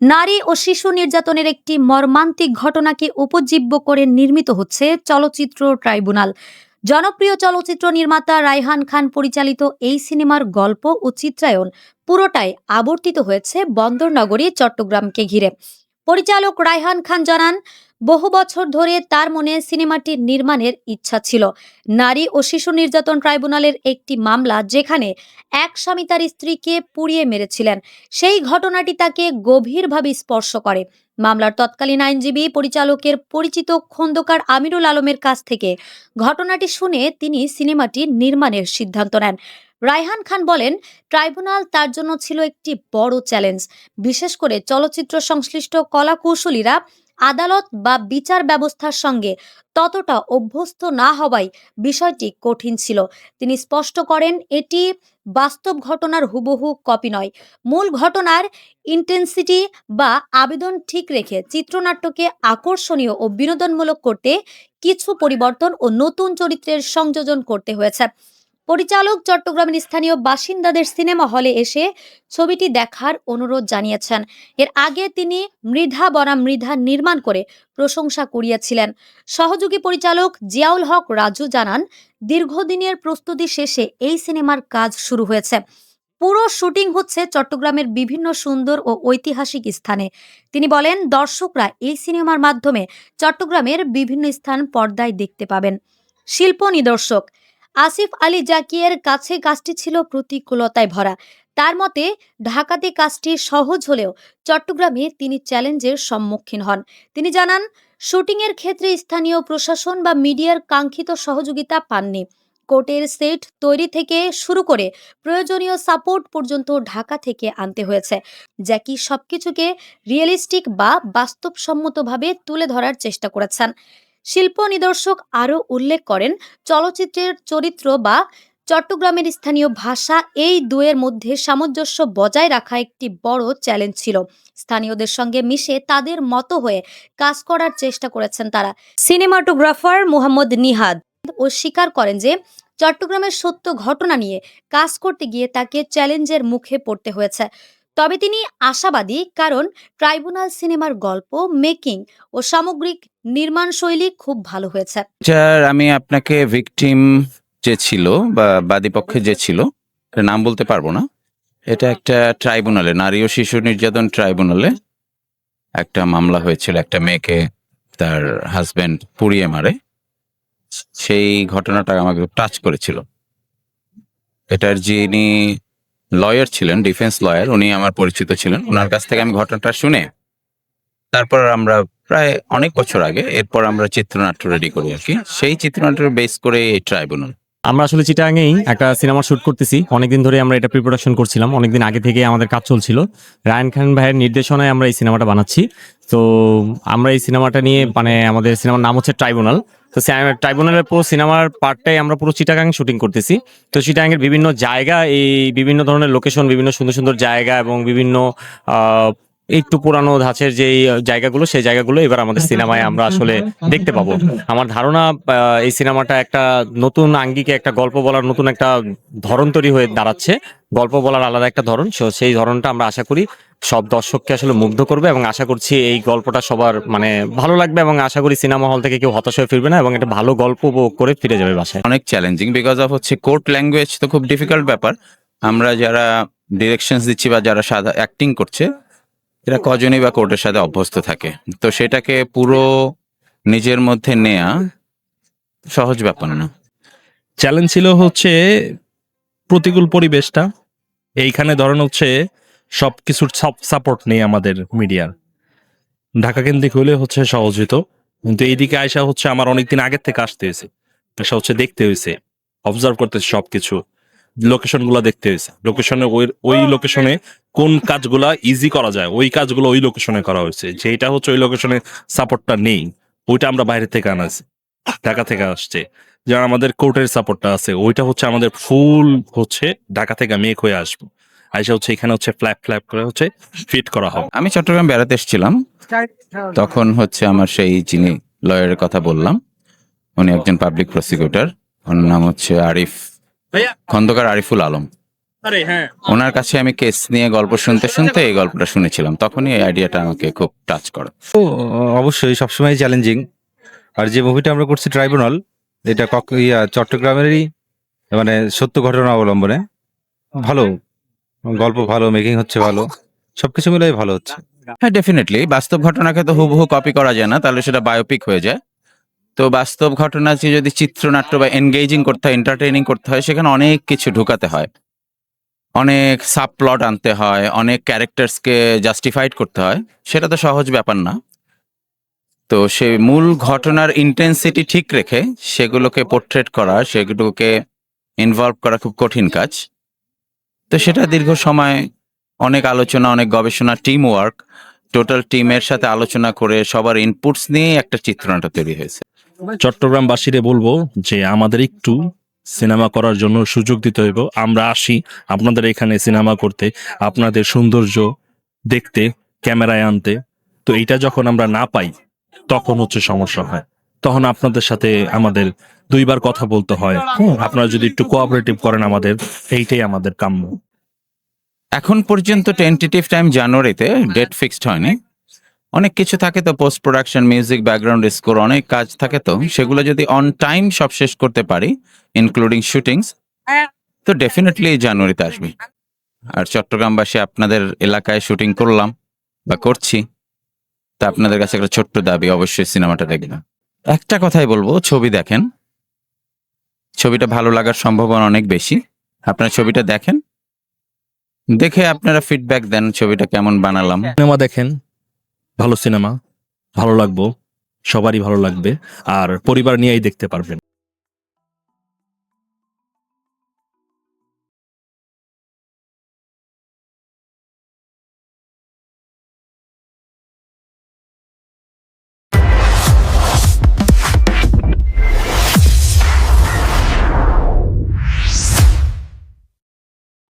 নারী ও শিশু নির্যাতনের একটি মর্মান্তিক ঘটনাকে উপজীব্য করে নির্মিত হচ্ছে চলচ্চিত্র ট্রাইব্যুনাল। জনপ্রিয় চলচ্চিত্র নির্মাতা রায়হান খান পরিচালিত এই সিনেমার গল্প ও চিত্রায়ন পুরোটাই আবর্তিত হয়েছে বন্দরনগরী, চট্টগ্রামকে ঘিরে। পরিচালক রায়হান খান জানান, বহু বছর ধরে তার মনে সিনেমাটি নির্মাণের ইচ্ছা ছিল। নারী ও শিশু নির্যাতন ট্রাইব্যুনালের একটি মামলা যেখানে এক স্বামী তার স্ত্রীকে পুড়িয়ে মেরেছিলেন। সেই ঘটনাটি তাকে গভীরভাবে স্পর্শ করে। মামলার তৎকালীন আইনজীবী, পরিচালকের পরিচিত খন্দকার আমিরুল আলমের কাছ থেকে ঘটনাটি শুনে তিনি সিনেমাটি নির্মাণের সিদ্ধান্ত নেন। রায়হান খান বলেন, ট্রাইব্যুনাল তার জন্য ছিল একটি বড় চ্যালেঞ্জ। বিশেষ করে চলচ্চিত্র সংশ্লিষ্ট কলাকৌশলীরা আদালত বা বিচার ব্যবস্থার সঙ্গে ততটা অভ্যস্ত না হওয়ায় বিষয়টি কঠিন ছিল। তিনি স্পষ্ট করেন, এটি বাস্তব ঘটনার হুবহু কপি নয়। মূল ঘটনার ইন্টেন্সিটি বা আবেদন ঠিক রেখে চিত্রনাট্যকে আকর্ষণীয় ও বিনোদনমূলক করতে কিছু পরিবর্তন ও নতুন চরিত্রের সংযোজন করতে হয়েছে। পরিচালক চট্টগ্রামের স্থানীয় বাসিন্দাদের সিনেমা হলে এসে ছবিটি দেখার অনুরোধ জানিয়েছেন। এর আগে তিনি মৃধা বনাম মৃধা নির্মাণ করে প্রশংসা কুড়িয়েছিলেন। সহযোগী পরিচালক জিয়াউল হক রাজু জানান, দীর্ঘদিনের প্রস্তুতি শেষে এই সিনেমার কাজ শুরু হয়েছে। পুরো শুটিং হচ্ছে চট্টগ্রামের বিভিন্ন সুন্দর ও ঐতিহাসিক স্থানে। তিনি বলেন, দর্শকরা এই সিনেমার মাধ্যমে চট্টগ্রামের বিভিন্ন স্থান পর্দায় দেখতে পাবেন। শিল্প নিদর্শক আসিফ আলী জাকিয়ের কাছে কাজটি ছিল প্রতিকূলতায় ভরা। তার মতে, ঢাকাতে কাজটি সহজ হলেও চট্টগ্রামে তিনি চ্যালেঞ্জের সম্মুখীন হন। তিনি জানান, শুটিংয়ের ক্ষেত্রে স্থানীয় প্রশাসন বা মিডিয়ার কাঙ্ক্ষিত সহযোগিতা পাননি। কোর্টের সেট তৈরি থেকে শুরু করে প্রয়োজনীয় সাপোর্ট পর্যন্ত ঢাকা থেকে আনতে হয়েছে। জ্যাকি সবকিছুকে রিয়েলিস্টিক বা বাস্তবসম্মতভাবে তুলে ধরার চেষ্টা করেছেন। শিল্প নিদর্শক আরও উল্লেখ করেন, চলচ্চিত্রের চরিত্র বা চট্টগ্রামের স্থানীয় ভাষা এই দুয়ের মধ্যে সামঞ্জস্য বজায় রাখা একটি বড় চ্যালেঞ্জ ছিল। স্থানীয়দের সঙ্গে মিশে তাদের মতো হয়ে কাজ করার চেষ্টা করেছেন তারা। সিনেমাটোগ্রাফার মোহাম্মদ নিহাদ ও স্বীকার করেন যে, চট্টগ্রামের সত্য ঘটনা নিয়ে কাজ করতে গিয়ে তাকে চ্যালেঞ্জের মুখে পড়তে হয়েছে। তবে তিনি আশাবাদী কারণ ট্রাইব্যুনাল সিনেমার গল্প, মেকিং ও সামগ্রিক নির্মাণ শৈলী খুব ভালো হয়েছে। যার আমি আপনাকে ভিকটিম যে ছিল বা বাদীপক্ষে যে ছিল নাম বলতে পারব না। এটা একটা ট্রাইব্যুনালে, নারী ও শিশু নির্যাতন ট্রাইব্যুনালে একটা মামলা হয়েছিল, একটা মেয়েকে তার হাজবেন্ড পুড়িয়ে মারে। সেই ঘটনাটা আমাকে টাচ করেছিল। এটার যিনি লয়ার ছিলেন ডিফেন্স লয়ার উনি আমার পরিচিত ছিলেন। ওনার কাছ থেকে আমি ঘটনাটা শুনে তারপর আমরা প্রায় অনেক বছর আগে এরপর আমরা চিত্রনাট্য রেডি করি আর কি। সেই চিত্রনাট্য বেস করে এই ট্রাইব্যুনাল আমরা আসলে চিটাঙেই একটা সিনেমা শুট করতেছি। অনেকদিন ধরে আমরা এটা প্রিপ্রোডাকশন করছিলাম। অনেকদিন আগে থেকে আমাদের কাজ চলছিল। রায়ন খান ভাইয়ের নির্দেশনায় আমরা এই সিনেমাটা বানাচ্ছি। তো আমরা এই সিনেমাটা নিয়ে মানে আমাদের সিনেমার নাম হচ্ছে ট্রাইব্যুনাল। তো ট্রাইব্যুনালের পুরো সিনেমার পার্টটাই আমরা পুরো চিটাগাং শুটিং করতেছি। তো চিটাগাংয়ের বিভিন্ন জায়গা, এই বিভিন্ন ধরনের লোকেশন বিভিন্ন সুন্দর সুন্দর জায়গা এবং বিভিন্ন একটু পুরানো ধাঁচের যে জায়গাগুলো সেই জায়গাগুলো এবার আমাদের সিনেমায় আমরা আসলে দেখতে পাবো। আমার ধারণা আহ, এই সিনেমাটা একটা নতুন আঙ্গিকে একটা গল্প বলার নতুন একটা ধরন তৈরি হয়ে দাঁড়াচ্ছে। গল্প বলার আলাদা একটা ধরন সেই ধরনটা আমরা আশা করি সব দর্শককে আসলে মুগ্ধ করবে এবং আশা করছি এই গল্পটা সবার মানে ভালো লাগবে এবং আশা করি সিনেমা হল থেকে কেউ হতাশ হয়ে ফিরবে না এবং একটা ভালো গল্প উপভোগ করে ফিরে যাবে বাসায়। অনেক চ্যালেঞ্জিং বিকজ অফ হচ্ছে কোর্ট ল্যাঙ্গুয়েজ তো খুব ডিফিকাল্ট ব্যাপার। আমরা যারা ডিরেকশনস দিচ্ছি বা যারা সাদা অ্যাক্টিং করছে এরা কজনই বা কোর্টের সাথে অভ্যস্ত থাকে। তো সেটাকে পুরো নিজের মধ্যে নেয়া সহজ ব্যাপার না। চ্যালেঞ্জ ছিল হচ্ছে প্রতিকূল পরিবেশটা। এইখানে ধরেন হচ্ছে সব কিছুর সাপোর্ট নেই আমাদের মিডিয়ার। ঢাকা কেন্দ্রিক হলে হচ্ছে সহজ হতো কিন্তু এইদিকে আয়সা হচ্ছে আমার অনেকদিন আগের থেকে আসতে হয়েছে। আসা হচ্ছে দেখতে হয়েছে অবজার্ভ করতেছে সবকিছু। লোকেশনগুলা দেখতে হয়েছে। লোকেশনে ওই ওই লোকেশনে কোন কাজগুলা ইজি করা যায় ওই কাজগুলো ওই লোকেশনে করা হয়েছে। যেটা হচ্ছে ওই লোকেশনে সাপোর্টটা নেই ওইটা আমরা বাইরে থেকে আনাছি ঢাকা থেকে আসছে। যেমন আমাদের কোর্টের সাপোর্টটা আছে ওইটা হচ্ছে আমাদের ফুল হচ্ছে ঢাকা থেকে মেক হয়ে আসব। আইসা হচ্ছে এখানে হচ্ছে ফ্ল্যাপ ফ্ল্যাপ করে হচ্ছে ফিট করা হবে। আমি চট্টগ্রাম বেড়াতে এসেছিলাম তখন হচ্ছে আমার সেই যিনি লয়ারের কথা বললাম উনি একজন পাবলিক প্রসিকিউটর ওনার নাম হচ্ছে আরিফ খন্দকার আরিফুল আলম। ওনার কাছে আমি কেস নিয়ে গল্প শুনতে শুনতে এই গল্পটা শুনেছিলাম। তখনই এই আইডিয়াটা আমাকে খুব টাচ করে। তো অবশ্যই সবসময় চ্যালেঞ্জিং আর যে মুভিটা আমরা করছি ট্রাইব্যুনাল এটা কক- ইয়া চট্টগ্রামেরই মানে সত্য ঘটনা অবলম্বনে। ভালো গল্প ভালো মেকিং হচ্ছে ভালো। সবকিছু মিলাই ভালো হচ্ছে। হ্যাঁ ডেফিনেটলি বাস্তব ঘটনাকে তো হুবহু কপি করা যায় না তাহলে সেটা বায়োপিক হয়ে যায়। তো বাস্তব ঘটনা ঘটনাকে যদি চিত্রনাট্য বা এনগেজিং করতে হয় এন্টারটেইনিং করতে হয়, সেখানে অনেক কিছু ঢুকাতে হয়। অনেক সাব প্লট আনতে হয়, অনেক ক্যারেক্টার্সকে জাস্টিফাইড করতে হয়, সেটা তো সহজ ব্যাপার না। তো সে মূল ঘটনার ইন্টেন্সিটি ঠিক রেখে সেগুলোকে পোর্ট্রেট করা, সেগুলোকে ইনভলভ করা খুব কঠিন কাজ। তো সেটা দীর্ঘ সময় অনেক আলোচনা, অনেক গবেষণা টিম ওয়ার্ক টোটাল টিমের সাথে আলোচনা করে সবার ইনপুটস নিয়ে একটা চিত্রনাট্য তৈরি হয়েছে। চট্টগ্রামবাসীরে বলব যে আমাদের একটু সিনেমা করার জন্য সুযোগ দিতে হইব। আমরা আসি আপনাদের এখানে সিনেমা করতে, আপনাদের সৌন্দর্য দেখতে, ক্যামেরায় আনতে। তো এইটা যখন আমরা না পাই, তখন হচ্ছে সমস্যা হয়। তখন আপনাদের সাথে আমাদের দুইবার কথা বলতে হয়। আপনারা যদি একটু কোঅপারেটিভ করেন আমাদের, এইটাই আমাদের কাম্য। এখন পর্যন্ত টেন্টেটিভ টাইম জানুয়ারিতে ডেট ফিক্সড হয়নি। অনেক কিছু থাকে তো post production music background score অনেক কাজ থাকে তো। সেগুলো যদি অন টাইম সব শেষ করতে পারি ইনক্লুডিং শুটিংস তো ডেফিনেটলি জানুয়ারিতে আসবে। আর চট্টগ্রামবাসী আপনাদের এলাকায় শুটিং করলাম বা করছি, তা আপনাদের কাছে একটা ছোট্ট দাবি, অবশ্যই সিনেমাটা দেখবেন। একটা কথাই বলব, ছবি দেখেন। ছবিটা ভালো লাগার সম্ভাবনা অনেক বেশি। আপনারা ছবিটা দেখেন। দেখে আপনারা ফিডব্যাক দেন ছবিটা কেমন বানালাম। সিনেমা দেখেন। ভালো সিনেমা ভালো লাগবো সবারই ভালো লাগবে আর পরিবার নিয়েই দেখতে পারবেন।